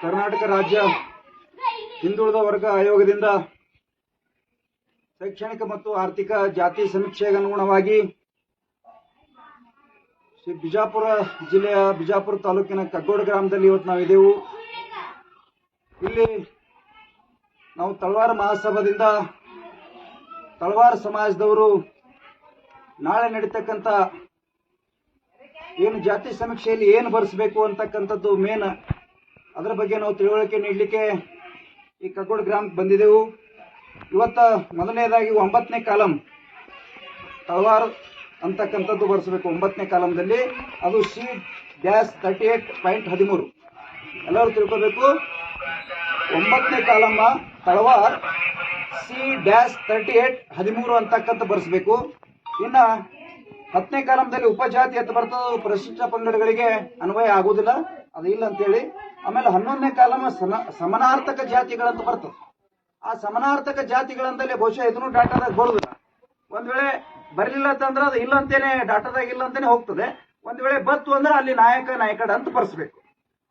ಕರ್ನಾಟಕ ರಾಜ್ಯ ಹಿಂದುಳಿದ ವರ್ಗ ಆಯೋಗದಿಂದ ಶೈಕ್ಷಣಿಕ ಮತ್ತು ಆರ್ಥಿಕ ಜಾತಿ ಸಮೀಕ್ಷೆಗೆ ಅನುಗುಣವಾಗಿ ಶ್ರೀ ಬಿಜಾಪುರ ಜಿಲ್ಲೆಯ ಬಿಜಾಪುರ ತಾಲೂಕಿನ ಕಗ್ಗೋಡ ಗ್ರಾಮದಲ್ಲಿ ಇವತ್ತು ನಾವಿದ್ದೆವು ಇಲ್ಲಿ ನಾವು ತಳವಾರ ಮಹಾಸಭಾದಿಂದ ತಳವಾರ ಸಮಾಜದವರು ನಾಳೆ ನಡೀತಕ್ಕಂಥ ಏನು ಜಾತಿ ಸಮೀಕ್ಷೆಯಲ್ಲಿ ಏನು ಬರೆಸಬೇಕು ಅಂತಕ್ಕಂಥದ್ದು ಮೇನ್ ಅದರ ಬಗ್ಗೆ ನಾವು ತಿಳುವಳಿಕೆ ನೀಡಲಿಕ್ಕೆ ಈ ಕಗ್ಗೋಡ ಗ್ರಾಮಕ್ಕೆ ಬಂದಿದ್ದೆವು ಇವತ್ತ ಮೊದಲನೇದಾಗಿ ಒಂಬತ್ತನೇ ಕಾಲಂ. ತಳವಾರ್ ಅಂತಕ್ಕಂಥದ್ದು ಬರೆಸಬೇಕು ಒಂಬತ್ತನೇ ಕಾಲಂದಲ್ಲಿ. ಅದು C dash thirty eight point ಹದಿಮೂರು. ಎಲ್ಲರೂ ತಿಳ್ಕೋಬೇಕು. ಒಂಬತ್ತನೇ Kalamma Talawar C dash thirty eight ಹದಿಮೂರು ಅಂತಕ್ಕಂಥ ಬರೆಸಬೇಕು. ಇನ್ನ ಹತ್ತನೇ ಕಾಲಂದಲ್ಲಿ ಉಪಜಾತಿ ಅಂತ ಬರ್ತದೆ ಪ್ರಶಿಷ್ಟ ಪಂಗಡಗಳಿಗೆ ಅನ್ವಯ ಆಗುವುದಿಲ್ಲ. ಅದು ಇಲ್ಲ ಅಂತೇಳಿ ಆಮೇಲೆ ಹನ್ನೊಂದನೇ ಕಾಲಮ ಸಮನಾರ್ಥಕ ಜಾತಿಗಳಂತ ಬರ್ತದೆ. ಆ ಸಮನಾರ್ಥಕ ಜಾತಿಗಳಂತಲೇ ಬಹುಶಃ ಇದನ್ನು ಡಾಟಾದಾಗ ಬರುದಿಲ್ಲ. ಒಂದ್ ವೇಳೆ ಬರಲಿಲ್ಲ ಅಂತಂದ್ರೆ ಅದು ಇಲ್ಲ ಅಂತೇನೆ ಡಾಟಾದಾಗ ಇಲ್ಲ ಅಂತಾನೆ ಹೋಗ್ತದೆ. ಒಂದ್ ವೇಳೆ ಬತ್ತು ಅಂದ್ರೆ ಅಲ್ಲಿ ನಾಯಕ, ನಾಯಕಡ ಅಂತ ಬರ್ಸ್ಬೇಕು.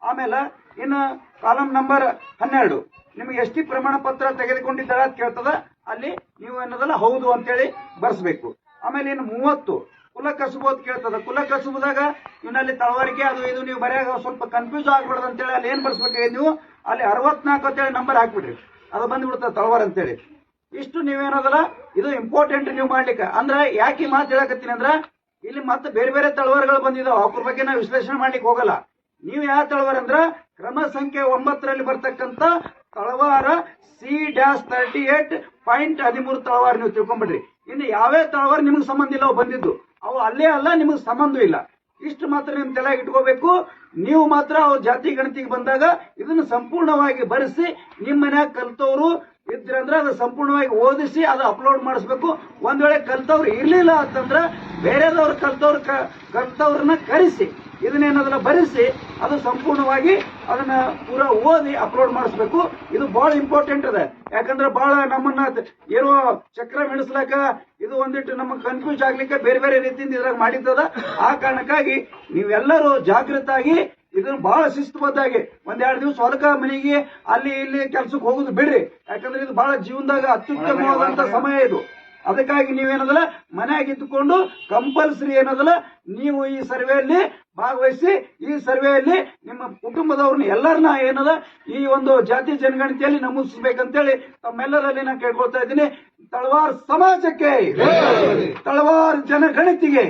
ಆಮೇಲೆ ಇನ್ನು ಕಾಲಂ ನಂಬರ್ ಹನ್ನೆರಡು. ನಿಮ್ಗೆ ಎಷ್ಟಿ ಪ್ರಮಾಣ ಪತ್ರ ತೆಗೆದುಕೊಂಡಿದ್ದಾರೆ ಅಂತ ಕೇಳ್ತದ, ಅಲ್ಲಿ ನೀವು ಏನದಲ್ಲ ಹೌದು ಅಂತೇಳಿ ಬರ್ಸ್ಬೇಕು. ಆಮೇಲೆ ಇನ್ನು ಮೂವತ್ತು. ಕುಲ ಕಸುಬು ಅಂತ ಕೇಳ್ತದ. ಕುಲ ಕಸುಬುದಾಗ ಇವನಲ್ಲಿ ತಳವಾರಿಕೆ, ಅದು ಇದು ನೀವು ಬರೆಯಾಗ ಸ್ವಲ್ಪ ಕನ್ಫ್ಯೂಸ್ ಆಗ್ಬಿಡ್ದು ಅಂತೇಳಿ ಅಲ್ಲಿ ಏನ್ ಬರ್ಸ್ಬೇಕಾಗಿ ನೀವು? ಅಲ್ಲಿ ಅರವತ್ನಾಲ್ಕು ಅಂತೇಳಿ ನಂಬರ್ ಹಾಕ್ಬಿಡ್ರಿ. ಅದು ಬಂದ್ಬಿಡ್ತದೆ ತಳವಾರ ಅಂತೇಳಿ. ಇಷ್ಟು ನೀವೇನದಲ್ಲ, ಇದು ಇಂಪಾರ್ಟೆಂಟ್ ನೀವು ಮಾಡ್ಲಿಕ್ಕೆ. ಅಂದ್ರೆ ಯಾಕೆ ಮಾತು ಹೇಳಕತ್ತೀನಿ ಅಂದ್ರೆ, ಇಲ್ಲಿ ಮತ್ತೆ ಬೇರೆ ಬೇರೆ ತಳವಾರಗಳು ಬಂದಿದಾವೆ. ಅವ್ರ ಬಗ್ಗೆ ನಾವು ವಿಶ್ಲೇಷಣೆ ಮಾಡ್ಲಿಕ್ಕೆ ಹೋಗಲ್ಲ. ನೀವು ಯಾವ ತಳವಾರ ಅಂದ್ರ, ಕ್ರಮ ಸಂಖ್ಯೆ ಒಂಬತ್ತರಲ್ಲಿ ಬರ್ತಕ್ಕಂತ Talawar C dash thirty eight point ಹದಿಮೂರು ತಳವಾರ ನೀವು ತಿಳ್ಕೊಂಬಿಡ್ರಿ. ಇನ್ನು ಯಾವ್ಯಾವ ತಳವಾರ ನಿಮ್ಗೆ ಸಂಬಂಧ ಇಲ್ಲ ಬಂದಿದ್ದು. ಅವು ಅಲ್ಲೇ ಅಲ್ಲ, ನಿಮಗೆ ಸಂಬಂಧ ಇಲ್ಲ. ಇಷ್ಟು ಮಾತ್ರ ನಿಮ್ಮ ತಲೆಗೆ ಇಟ್ಕೋಬೇಕು. ನೀವು ಮಾತ್ರ ಅವ್ರ ಜಾತಿ ಗಣತಿಗೆ ಬಂದಾಗ ಇದನ್ನು ಸಂಪೂರ್ಣವಾಗಿ ಬರೆಸಿ ನಿಮ್ಮ ಮನ್ಯಾಗ ಕಲ್ತವ್ರು ಇದ್ರಂದ್ರೆ ಅದು ಸಂಪೂರ್ಣವಾಗಿ ಓದಿಸಿ ಅದು ಅಪ್ಲೋಡ್ ಮಾಡಿಸ್ಬೇಕು. ಒಂದ್ ವೇಳೆ ಕಲ್ತವ್ರು ಇರ್ಲಿಲ್ಲ ಅಂತಂದ್ರೆ ಬೇರೆದವ್ರು ಕಲ್ತವ್ರು ಕಲ್ತವ್ರನ್ನ ಕರೆಸಿ. ಇದನ್ನೇನದನ್ನ ಬರೆಸಿ ಅದು ಸಂಪೂರ್ಣವಾಗಿ ಅದನ್ನ ಪೂರ ಓದಿ ಅಪ್ಲೋಡ್ ಮಾಡಿಸ್ಬೇಕು. ಇದು ಬಹಳ ಇಂಪಾರ್ಟೆಂಟ್ ಅದ ಯಾಕಂದ್ರೆ ಬಹಳ ನಮ್ಮನ್ನ ಏನೋ ಚಕ್ರ ಮೆಣಸ್ಲಾಕ ಇದು ಒಂದಿಟ್ಟು ನಮಗ್ ಕನ್ಫ್ಯೂಸ್ ಆಗ್ಲಿಕ್ಕೆ ಬೇರೆ ಬೇರೆ ರೀತಿಯಿಂದ ಇದ್ರಾಗ ಮಾಡಿದ್ದದ. ಆ ಕಾರಣಕ್ಕಾಗಿ ನೀವೆಲ್ಲರೂ ಜಾಗೃತಾಗಿ ಇದನ್ನ ಬಹಳ ಶಿಸ್ತುಬದ್ಧಾಗಿ ಒಂದೆರಡು ದಿವಸ ಹೊಲಕ ಮನೆಗೆ ಅಲ್ಲಿ ಇಲ್ಲಿ ಕೆಲ್ಸಕ್ಕೆ ಹೋಗುದು ಬಿಡ್ರಿ. ಯಾಕಂದ್ರೆ ಇದು ಬಹಳ ಜೀವನದಾಗ ಅತ್ಯುತ್ತಮವಾದಂತ ಸಮಯ ಇದು. ಅದಕ್ಕಾಗಿ ನೀವೇನದಲ್ಲ ಮನೆಯಾಗ ಇದ್ದುಕೊಂಡು ಕಂಪಲ್ಸರಿ ಏನದಲ್ಲ ನೀವು ಈ ಸರ್ವೆಯಲ್ಲಿ ಭಾಗವಹಿಸಿ ಈ ಸರ್ವೆಯಲ್ಲಿ ನಿಮ್ಮ ಕುಟುಂಬದವ್ರನ್ನ ಎಲ್ಲರನ್ನ ಏನದ ಈ ಒಂದು ಜಾತಿ ಜನಗಣತಿಯಲ್ಲಿ ನಮೂದಿಸಬೇಕಂತೇಳಿ ತಮ್ಮೆಲ್ಲರಲ್ಲಿ ನಾನು ಕೇಳ್ಕೊಳ್ತಾ ಇದ್ದೀನಿ ತಳವಾರ್ ಸಮಾಜಕ್ಕೆ ತಳವಾರ್ ಜನಗಣತಿಗೆ.